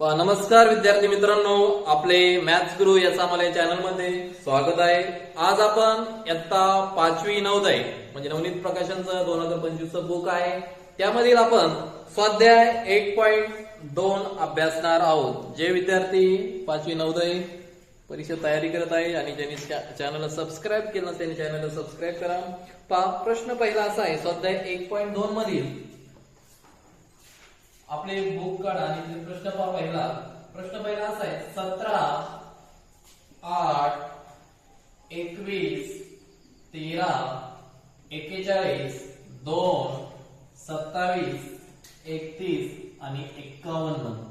नमस्कार विद्यार्थी मित्रांनो आपले मॅथ्स गुरु या मला या चॅनलमध्ये स्वागत आहे. आज आपण इयत्ता पाचवी नवदय म्हणजे नवनीत प्रकाशनचं दोन हजार पंचवीसचं बुक आहे. त्यामधील आपण स्वाध्याय एक पॉइंट दोन अभ्यासणार आहोत. जे विद्यार्थी पाचवी नवदय परीक्षा तयारी करत आहे आणि ज्यांनी चॅनलला सबस्क्राईब केलं त्यांनी चॅनलला सबस्क्राईब करा. पहा प्रश्न पहिला असा आहे स्वाध्याय एक पॉईंट दोन मधील आपले बुक काढा आणि तिथे प्रश्न पहा पहिला प्रश्न पहिला असा आहे सतरा आठ एकवीस तेरा एक्केचाळीस दोन सत्तावीस एकतीस आणि एक्कावन्न.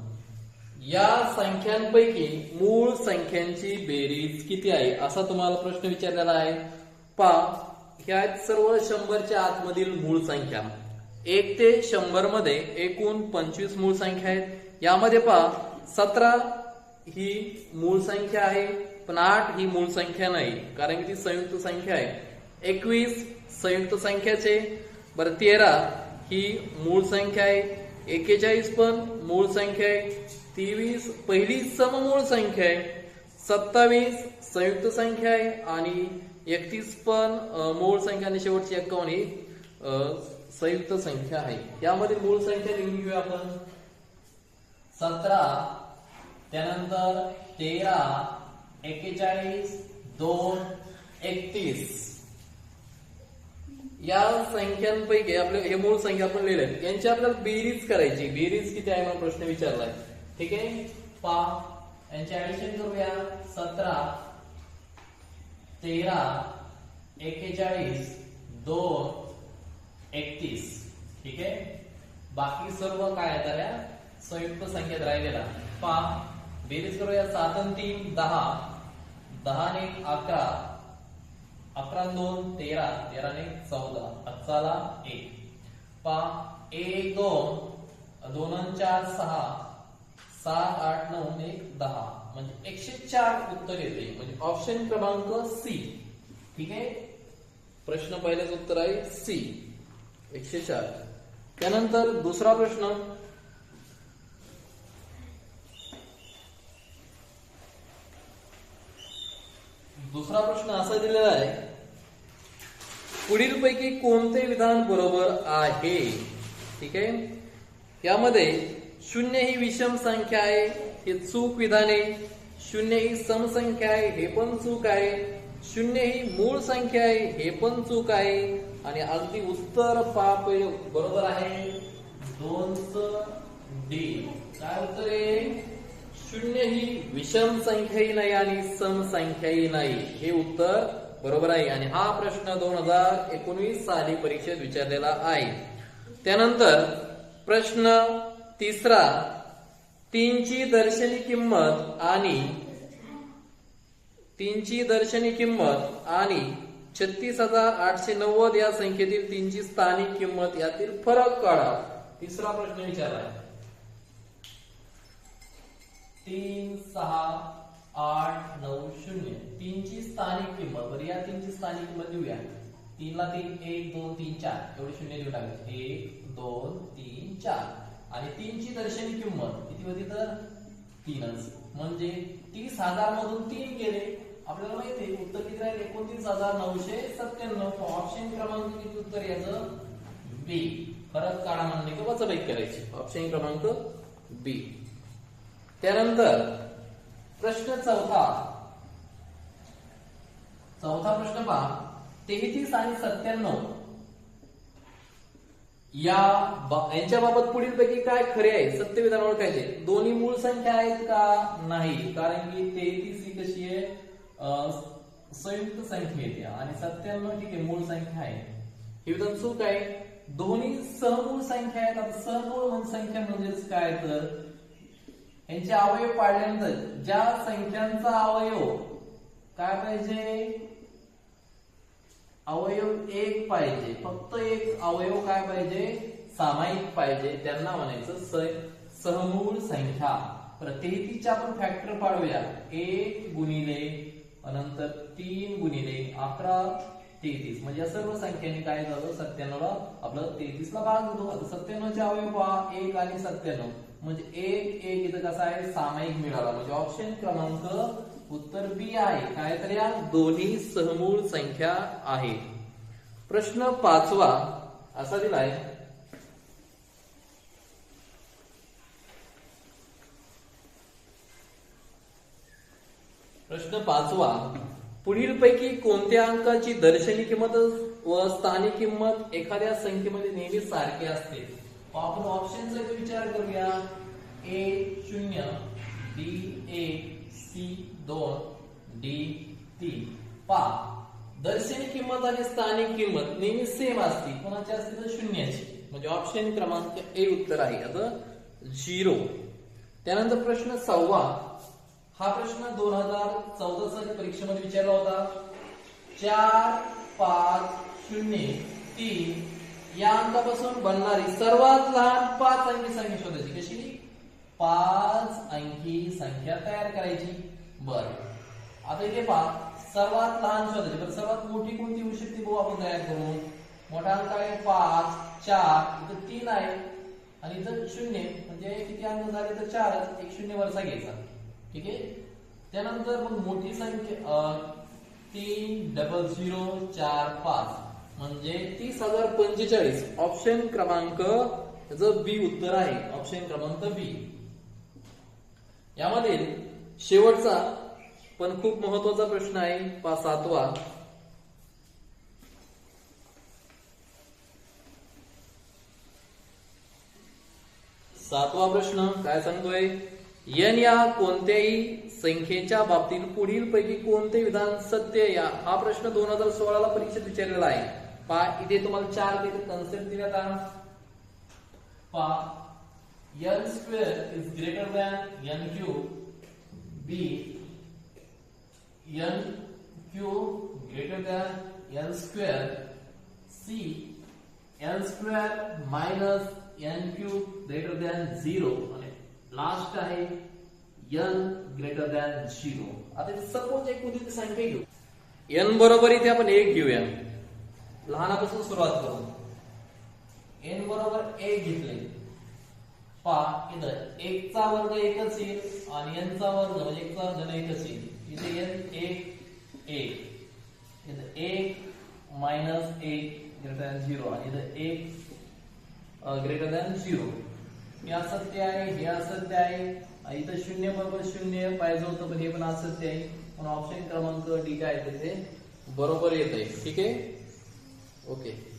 या संख्यांपैकी मूळ संख्यांची बेरीज किती आहे? असा तुम्हाला प्रश्न विचारलेला आहे. पा ह्या सर्व शंभरच्या आतमधील मूळ संख्या. एक ते शंभरमध्ये एकूण पंचवीस मूळ संख्या आहेत. यामध्ये पहा सतरा ही मूळ संख्या आहे पण आठ ही मूळ संख्या नाही कारण की ती संयुक्त संख्या आहे. एकवीस संयुक्त संख्याचे बरं तेरा ही मूळ संख्या आहे. एकेचाळीस पण मूळ संख्या आहे. तेवीस पहिली सममूळ संख्या आहे. सत्तावीस संयुक्त संख्या आहे आणि एकतीस पण मूळ संख्या आणि शेवटची एकावन्न ही संयुक्त संख्या आहे. यामध्ये मूळ संख्या लिहून घेऊया आपण. सतरा त्यानंतर तेरा एक्केचाळीस दोन एकतीस. या संख्यांपैकी आपले हे मूळ संख्या आपण लिहिले. यांची आपल्याला बेरीज करायची. बेरीज किती आहे म्हणून प्रश्न विचारलाय. ठीक आहे? पा. यांचे ऍडिशन करूया. सतरा तेरा एक्केचाळीस दोन एकतीस. ठीक आहे? बाकी सर्व काय आहे तर संयुक्त संख्येत राहिलेला. पहा बेरीज करूया सात तीन दहा. दहा ने अकरा. अकरा दोन तेरा. तेरा आणि चौदा. अकराला एक. पहा एक दोन. दोन चार सहा. सात आठ नऊ एक दहा. म्हणजे एकशे चार उत्तर येते. म्हणजे ऑप्शन क्रमांक सी. ठीक आहे? प्रश्न पहिल्याच उत्तर आहे सी. एकशे चार. त्यानंतर दुसरा प्रश्न. दुसरा प्रश्न असा दिलेला आहे पुढीलपैकी कोणते विधान बरोबर आहे? ठीक आहे? यामध्ये शून्य ही विषम संख्या आहे हे चूक विधान आहे. शून्य ही समसंख्या आहे हे पण चूक आहे. शून्य ही मूळ संख्या आहे हे पण चूक आहे. आणि अगदी उत्तर पाप बरोबर आहे. दोनच डी. काय उत्तर आहे? शून्य ही विषम संख्याही नाही आणि सम संख्याही नाही. हे उत्तर बरोबर आहे. आणि हा प्रश्न दोन हजार एकोणवीस साली परीक्षेत विचारलेला आहे. त्यानंतर प्रश्न तिसरा. तीनची दर्शनी किंमत आणि तीनची दर्शनी किंमत आणि छत्तीस हजार आठशे नव्वद या संख्येतील तीनची स्थानिक किंमत यातील फरक काढा. तिसरा प्रश्न विचारला तीन सहा आठ नऊ शून्य. तीनची स्थानिक किंमत. बरं या तीनची स्थानिक किंमत देऊया. तीनला तीन एक दोन तीन चार. एवढे शून्य देऊ टाकायचे एक दोन तीन चार. आणि तीनची दर्शनी किंमत किती होती तर? तीनच. म्हणजे तीस हजार मधून तीन गेले. आपल्याला माहिती आहे उत्तर किती राहील? एकोणतीस हजार नऊशे सत्त्याण्णव. ऑप्शन क्रमांक किती उत्तर याचं? बी परत काढा म्हणणे किंवा वचबाई करायची. ऑप्शन क्रमांक बी त्यानंतर प्रश्न चौथा. चौथा प्रश्न पहा. तेहतीस आणि सत्त्याण्णव या बा- यांच्याबाबत पुढील पैकी काय खरे आहे? सत्य विधान ओळखायचे दोन्ही मूळ संख्या आहेत का? नाही. कारण की तेहतीस ही कशी आहे? संयुक्त संख्या येते आणि सत्त्याण्णव ठीक आहे मूळ संख्या आहे. हे विधान चूक आहे. दोन्ही सहमूळ संख्या आहेत. आता सहमूळ संख्या म्हणजेच काय तर? यांचे अवयव पाडल्यानंतर ज्या संख्यांचा अवयव काय पाहिजे? अवयव एक पाहिजे. फक्त एक अवयव काय पाहिजे? सामायिक पाहिजे. त्यांना म्हणायचं सहमूळ संख्या. प्रत्येकीच्या आपण फॅक्टर पाडूया. एक गुणिले नंतर तीन गुणिले अकरा तेहतीस. म्हणजे या सर्व संख्येने काय झालं? सत्त्याण्णवला आपलं तेहतीसला भाग होतो. आता सत्त्याण्णवचे अवयव पहा. एक आणि सत्त्याण्णव. म्हणजे एक एक इथं कसा आहे? सामायिक मिळाला. म्हणजे ऑप्शन क्रमांक उत्तर बी आहे. काय तर या दोन्ही सहमूळ संख्या आहेत प्रश्न पाचवा असा दिलाय प्रश्न पाचवा पुढीलपैकी कोणत्या अंकाची दर्शनी किंमत व स्थानिक किंमत एखाद्या संख्येमध्ये नेहमी सारखी असते? आपण ऑप्शनचा विचार करूया. ए शून्य डी एक सी दोन डी तीन. पा दर्शनी किंमत आणि स्थानिक किंमत नेहमी सेम असते. कोणाची असते तर शून्याची. म्हणजे ऑप्शन क्रमांक ए उत्तर आहे. आता झिरो त्यानंतर प्रश्न सव्वा हा प्रश्न दोन हजार चौदा साली परीक्षेमध्ये विचारला होता. चार पाच शून्य तीन या अंकापासून बनणारी सर्वात लहान पाच अंकी संख्या शोधायची. कशी? पाच अंकी संख्या तयार करायची. बर. आता इथे पहा सर्वात लहान शोधायची. बरं सर्वात मोठी कोणती होऊ शकते बघू आपण तयार करू मोठा अंक आहे पाच चार इथं तीन आहे. आणि इथं शून्य म्हणजे किती अंक झाले? तर चारच. एक शून्य वरचा घ्यायचा. ठीक आहे? त्यानंतर मग मोठी संख्या तीन डबल झिरो चार पाच. म्हणजे तीस हजार पंचेचाळीस. ऑप्शन क्रमांक त्याचं बी उत्तर आहे. ऑप्शन क्रमांक बी यामधील शेवटचा पण खूप महत्त्वाचा प्रश्न आहे पा सातवा. सातवा प्रश्न काय सांगतोय? एन या कोणत्याही संख्येच्या बाबतीत पुढील पैकी कोणते विधान सत्य या? हा प्रश्न दोन हजार सोळाला परीक्षेत विचारलेला आहे. पा इथे तुम्हाला चार पैकी कन्सेप्ट देण्यात आहे. पा N square is greater than N Q B N Q greater than N square C N square minus N Q greater than zero आणि लास्ट आहे एन ग्रेटर दॅन झिरो. आता सपोज एक कोणती संख्या घेऊ. एन बरोबर इथे आपण एक घेऊया. लहानापासून सुरुवात करू. एन बरोबर एक घेतले. पा इथं एकचा वर्ग एकच येईल आणि एनचा वर्ग म्हणजे एकचा वर्ग एकच येईल इथे एन एक एक. इथं एक मायनस एक ग्रेटर दॅन झिरो आणि इथं एक ग्रेटर दॅन झिरो हे असत्य आहे हे असत्य आहे. इथं शून्य बरोबर शून्य पाहिजे होतं पण हे पण असत्य आहे. पण ऑप्शन क्रमांक डी काय आहे तिथे? बरोबर येत आहे ठीक आहे? ओके